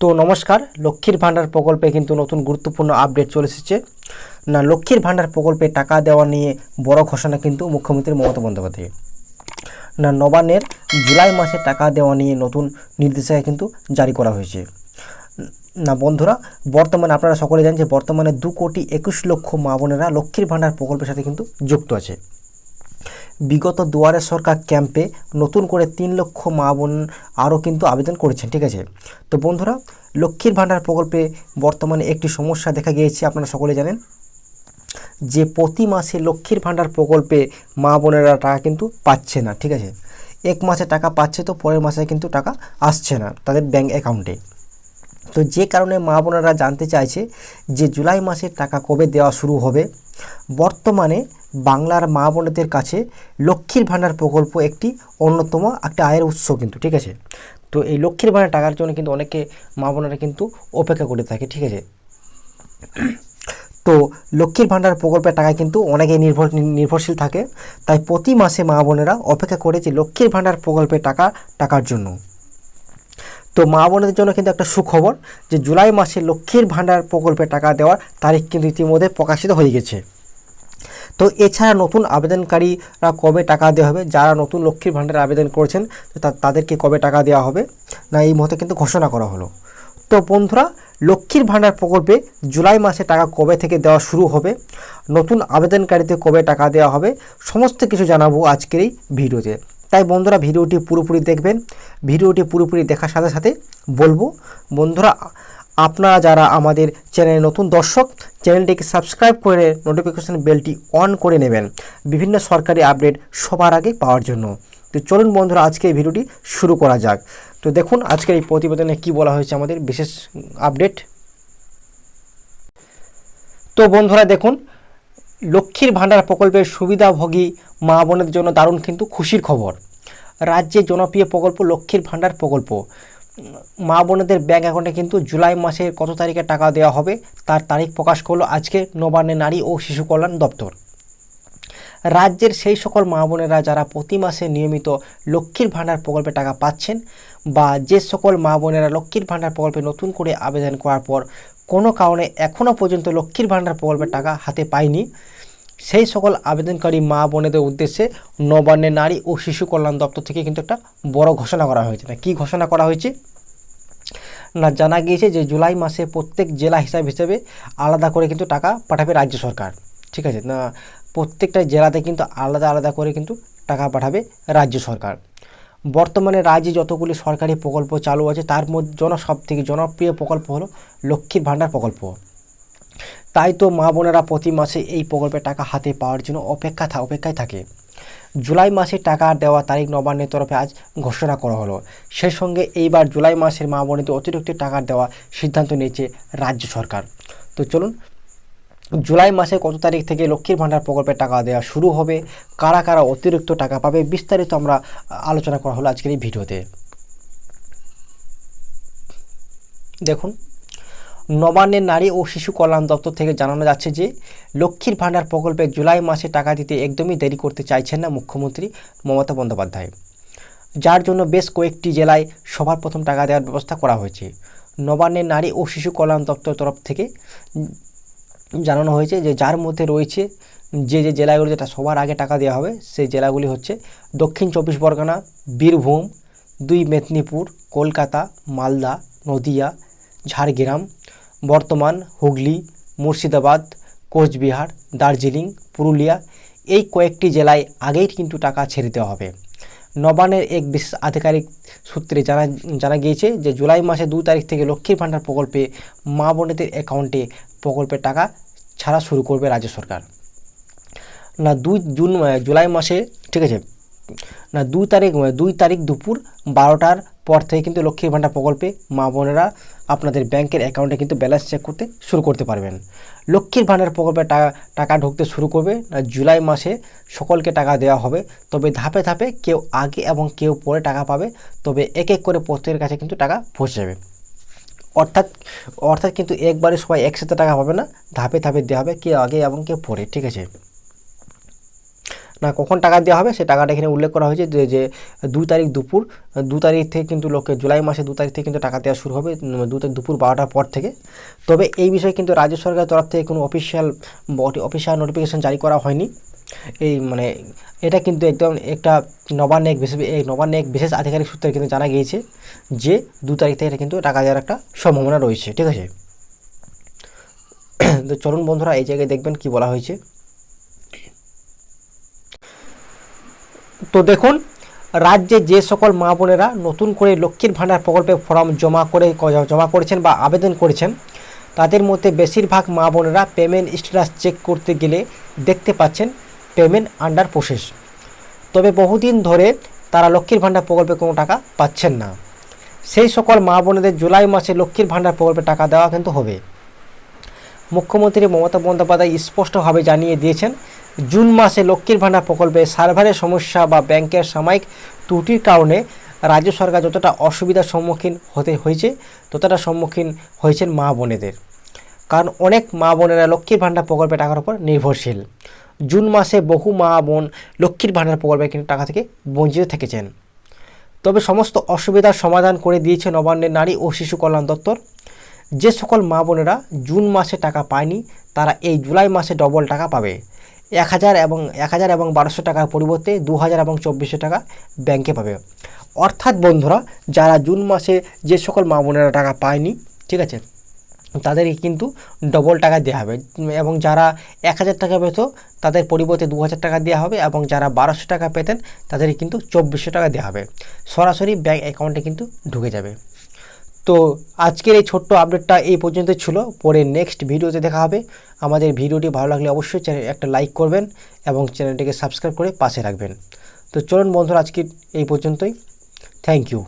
তো নমস্কার, লক্ষ্মীর ভাণ্ডার প্রকল্পে কিন্তু নতুন গুরুত্বপূর্ণ আপডেট চলে এসেছে। না, লক্ষ্মীর ভাণ্ডার প্রকল্পে টাকা দেওয়া নিয়ে বড় ঘোষণা কিন্তু মুখ্যমন্ত্রী মমতা বন্দ্যোপাধ্যায়। না, নবান্নের জুলাই মাসে টাকা দেওয়া নিয়ে নতুন নির্দেশিকা কিন্তু জারি করা হয়েছে। না, বন্ধুরা, বর্তমানে আপনারা সকলে জানেন যে বর্তমানে দু কোটি একুশ লক্ষ মা বোনেরা লক্ষ্মীর ভাণ্ডার প্রকল্পের সাথে কিন্তু যুক্ত আছে। বিগত দুয়ারে সরকার ক্যাম্পে নতুন করে তিন লক্ষ মা বোন আরও কিন্তু আবেদন করেছেন, ঠিক আছে? তো বন্ধুরা, লক্ষ্মীর ভাণ্ডার প্রকল্পে বর্তমানে একটি সমস্যা দেখা গিয়েছে, আপনারা সকলে জানেন। যে প্রতি মাসে লক্ষ্মীর ভাণ্ডার প্রকল্পে মা বোনেরা টাকা কিন্তু পাচ্ছে না, ঠিক আছে? এক মাসে টাকা পাচ্ছে তো পরের মাসে কিন্তু টাকা আসছে না তাদের ব্যাঙ্ক অ্যাকাউন্টে। তো যে কারণে মা বোনেরা জানতে চাইছে যে জুলাই মাসে টাকা কবে দেওয়া শুরু হবে বর্তমানে বাংলার মা বোনেদের কাছে লক্ষ্মীর ভাণ্ডার প্রকল্প একটি অন্যতম একটা আয়ের উৎস কিন্তু, ঠিক আছে? তো এই লক্ষ্মীর ভাণ্ডার টাকার জন্য কিন্তু অনেকে মা বোনেরা কিন্তু অপেক্ষা করে থাকে, ঠিক আছে? তো লক্ষ্মীর ভাণ্ডার প্রকল্পের টাকা কিন্তু অনেকে নির্ভর, নির্ভরশীল থাকে। তাই প্রতি মাসে মা বোনেরা অপেক্ষা করে যে লক্ষ্মীর ভাণ্ডার প্রকল্পের টাকা, টাকার জন্য। তো মা বোনদের জন্য কিন্তু একটা সুখবর যে জুলাই মাসে লক্ষ্মীর ভাণ্ডার প্রকল্পে টাকা দেওয়ার তারিখ কিন্তু ইতিমধ্যে প্রকাশিত হয়ে গেছে। তো এছাড়া নতুন আবেদনকারীরা কবে টাকা দেওয়া হবে, যারা নতুন লক্ষ্মীর ভাণ্ডারে আবেদন করেছেন তাদেরকে কবে টাকা দেওয়া হবে, না এই মুহূর্তে কিন্তু ঘোষণা করা হলো। তো বন্ধুরা, লক্ষ্মীর ভাণ্ডার প্রকল্পে জুলাই মাসে টাকা কবে থেকে দেওয়া শুরু হবে, নতুন আবেদনকারীতে কবে টাকা দেওয়া হবে, সমস্ত কিছু জানাব আজকের এই ভিডিওতে। তাই বন্ধুরা ভিডিওটি পুরোপুরি দেখবেন। ভিডিওটি পুরোপুরি দেখার সাথে সাথে বলব, বন্ধুরা, আপনারা যারা আমাদের চ্যানেলে নতুন দর্শক, চ্যানেলটিকে সাবস্ক্রাইব করে নোটিফিকেশান বেলটি অন করে নেবেন। বিভিন্ন সরকারি আপডেট সবার আগে পাওয়ার জন্য। তো চলুন বন্ধুরা, আজকে এই ভিডিওটি শুরু করা যাক। তো দেখুন, আজকের এই প্রতিবেদনে কি বলা হয়েছে আমাদের বিশেষ আপডেট। তো বন্ধুরা, দেখুন, লক্ষ্মীর ভাণ্ডার প্রকল্পের সুবিধাভোগী মা বোনের জন্য দারুণ কিন্তু খুশির খবর। রাজ্যে জনপ্রিয় প্রকল্প লক্ষ্মীর ভাণ্ডার প্রকল্প। মা বোনেদের ব্যাঙ্ক অ্যাকাউন্টে কিন্তু জুলাই মাসের কত তারিখে টাকা দেওয়া হবে তার তারিখ প্রকাশ করল আজকে নবান্নে নারী ও শিশু কল্যাণ দপ্তর। রাজ্যের সেই সকল মা বোনেরা যারা প্রতি মাসে নিয়মিত লক্ষ্মীর ভাণ্ডার প্রকল্পে টাকা পাচ্ছেন বা যে সকল মা বোনেরা লক্ষ্মীর ভাণ্ডার প্রকল্পে নতুন করে আবেদন করার পর কোনো কারণে এখনও পর্যন্ত লক্ষ্মীর ভাণ্ডার প্রকল্পের টাকা হাতে পায়নি সেই সকল আবেদনকারী মা বোনেদের উদ্দেশ্যে নবান্নে নারী ও শিশু কল্যাণ দপ্তর থেকে কিন্তু একটা বড় ঘোষণা করা হয়েছে। না কী ঘোষণা করা হয়েছে? না, জানা গিয়েছে যে জুলাই মাসে প্রত্যেক জেলা হিসাব হিসেবে আলাদা করে কিন্তু টাকা পাঠাবে রাজ্য সরকার। ঠিক আছে? না, প্রত্যেকটা জেলাতে কিন্তু আলাদা আলাদা করে কিন্তু টাকা পাঠাবে রাজ্য সরকার। বর্তমানে রাজ্যে যতগুলি সরকারি প্রকল্প চালু আছে, তার মধ্যে জন সব থেকে জনপ্রিয় প্রকল্প হলো লক্ষ্মীর ভাণ্ডার প্রকল্প। তাই তো মা বোনেরা প্রতি মাসে এই প্রকল্পের টাকা হাতে পাওয়ার জন্য অপেক্ষা অপেক্ষায় থাকে। জুলাই মাসে টাকা দেওয়া তারিখ নবান্নের তরফে আজ ঘোষণা করা হলো। সেই সঙ্গে এইবার জুলাই মাসের মা বোনেদের অতিরিক্ত টাকা দেওয়া সিদ্ধান্ত নিয়েছে রাজ্য সরকার। তো চলুন, জুলাই মাসে কত তারিখ থেকে লক্ষ্মীর ভাণ্ডার প্রকল্পের টাকা দেওয়া শুরু হবে, কারা কারা অতিরিক্ত টাকা পাবে, বিস্তারিত আমরা আলোচনা করা হলো আজকের এই ভিডিওতে। দেখুন নবান্নের নারী ও শিশু কল্যাণ দপ্তর থেকে জানানো যাচ্ছে যে, লক্ষ্মীর ভাণ্ডার প্রকল্পে জুলাই মাসে টাকা দিতে একদমই দেরি করতে চাইছেন না মুখ্যমন্ত্রী মমতা বন্দ্যোপাধ্যায়। যার জন্য বেশ কয়েকটি জেলায় সবার প্রথম টাকা দেওয়ার ব্যবস্থা করা হয়েছে। নবান্নের নারী ও শিশু কল্যাণ দপ্তর তরফ থেকে জানানো হয়েছে যে, যার মধ্যে রয়েছে যে যে জেলাগুলো যেটা সবার আগে টাকা দেওয়া হবে, সেই জেলাগুলি হচ্ছে দক্ষিণ চব্বিশ পরগনা, বীরভূম, দুই মেদিনীপুর, কলকাতা, মালদা, নদিয়া, ঝাড়গ্রাম বর্তমান হুগলি, মুর্শিদাবাদ, কোচবিহার, দার্জিলিং, পুরুলিয়া এই কয়েকটি জেলায় আগেই কিন্তু টাকা ছেড়ে দেওয়া হবে। নবান্নের এক বিশেষ আধিকারিক সূত্রে জানা জানা গিয়েছে যে জুলাই মাসে দু তারিখ থেকে লক্ষ্মীর ভাণ্ডার প্রকল্পে মা বোনেদের অ্যাকাউন্টে প্রকল্পের টাকা ছাড়া শুরু করবে রাজ্য সরকার। না, দুই জুন জুলাই মাসে, ঠিক আছে, না, দুই তারিখ দুই তারিখ দুপুর বারোটার পর থেকে কিন্তু লক্ষ্মীর ভাণ্ডার প্রকল্পে মা বোনেরা আপনাদের ব্যাংকের অ্যাকাউন্টে কিন্তু ব্যালেন্স চেক করতে শুরু করতে পারবেন। লক্ষ্মীর ভাণ্ডার প্রকল্পে টাকা টাকা ঢুকতে শুরু করবে জুলাই মাসে সকলকে টাকা দেওয়া হবে। তবে ধাপে ধাপে কেউ আগে এবং কেউ পরে টাকা পাবে, তবে এক এক করে প্রত্যেকের কাছে কিন্তু টাকা পৌঁছে যাবে। অর্থাৎ অর্থাৎ কিন্তু একবারে সবাই একসাথে টাকা পাবে না, ধাপে ধাপে দেওয়া হবে, কেউ আগে এবং কেউ পরে, ঠিক আছে? না কখন টাকা দেওয়া হবে সে টাকাটা এখানে উল্লেখ করা হয়েছে যে যে দু তারিখ দুপুর, দু তারিখ থেকে কিন্তু লোকে, জুলাই মাসে দু তারিখ থেকে কিন্তু টাকা দেওয়া শুরু হবে দু তারিখ দুপুর বারোটার পর থেকে। তবে এই বিষয়ে কিন্তু রাজ্য সরকারের তরফ থেকে কোনো অফিসিয়াল অফিসিয়াল নোটিফিকেশন জারি করা হয়নি। এই মানে এটা কিন্তু একদম একটা নবান্ন এক বিশেষ, এই নবান্ন এক বিশেষ আধিকারিক সূত্রে কিন্তু জানা গিয়েছে যে, দু তারিখ থেকে এটা কিন্তু টাকা দেওয়ার একটা সম্ভাবনা রয়েছে, ঠিক আছে? তো চলুন বন্ধুরা, এই জায়গায় দেখবেন কি বলা হয়েছে। তো দেখুন, রাজ্যে যে সকল মা বোনেরা নতুন করে লক্ষ্মীর ভাণ্ডার প্রকল্পে ফর্ম জমা করে জমা করেছেন বা আবেদন করেছেন, তাদের মধ্যে বেশিরভাগ মা বোনেরা পেমেন্ট স্ট্যাটাস চেক করতে গেলে দেখতে পাচ্ছেন পেমেন্ট আন্ডার প্রসেস তবে বহুদিন ধরে তারা লক্ষ্মীর ভাণ্ডার প্রকল্পে কোনো টাকা পাচ্ছেন না। সেই সকল মা বোনেদের জুলাই মাসে লক্ষ্মীর ভাণ্ডার প্রকল্পে টাকা দেওয়া কিন্তু হবে। মুখ্যমন্ত্রী মমতা বন্দ্যোপাধ্যায় স্পষ্টভাবে জানিয়ে দিয়েছেন জুন মাসে লক্ষ্মীর ভাণ্ডার প্রকল্পে সার্ভারের সমস্যা বা ব্যাংকের সাময়িক ত্রুটির কারণে রাজ্য সরকার যতটা অসুবিধার সম্মুখীন হতে হয়েছে, ততটা সম্মুখীন হয়েছেন মা বোনেদের। কারণ অনেক মা বোনেরা লক্ষ্মীর ভাণ্ডার প্রকল্পে টাকার উপর নির্ভরশীল। জুন মাসে বহু মা বোন লক্ষ্মীর ভাণ্ডার প্রকল্পে কিন্তু টাকা থেকে বঞ্চিত থেকেছেন। তবে সমস্ত অসুবিধার সমাধান করে দিয়েছে নবান্নের নারী ও শিশু কল্যাণ দপ্তর। যে সকল মা বোনেরা জুন মাসে টাকা পায়নি, তারা এই জুলাই মাসে ডবল টাকা পাবে। এক হাজার এবং এক হাজার এবং বারোশো টাকার পরিবর্তে দু হাজার এবং চব্বিশশো টাকা ব্যাংকে পাবে। অর্থাৎ বন্ধুরা, যারা জুন মাসে যে সকল মা বোনেরা টাকা পায়নি, ঠিক আছে, তাদেরকে কিন্তু ডবল টাকা দেওয়া হবে এবং যারা এক হাজার টাকা পেত, তাদের পরিবর্তে দু হাজার টাকা দেওয়া হবে এবং যারা বারোশো টাকা পেতেন, তাদেরকে কিন্তু চব্বিশশো টাকা দেওয়া হবে। সরাসরি ব্যাঙ্ক অ্যাকাউন্টে কিন্তু ঢুকে যাবে। তো আজকের এই ছোট্ট আপডেটটা এই পর্যন্ত ছিল। পরে নেক্সট ভিডিওতে দেখা হবে। আমাদের ভিডিওটি ভালো লাগলে অবশ্যই চ্যানেল একটা লাইক করবেন এবং চ্যানেলটিকে সাবস্ক্রাইব করে পাশে রাখবেন। তো চলুন বন্ধুরা আজকে এই পর্যন্তই। Thank you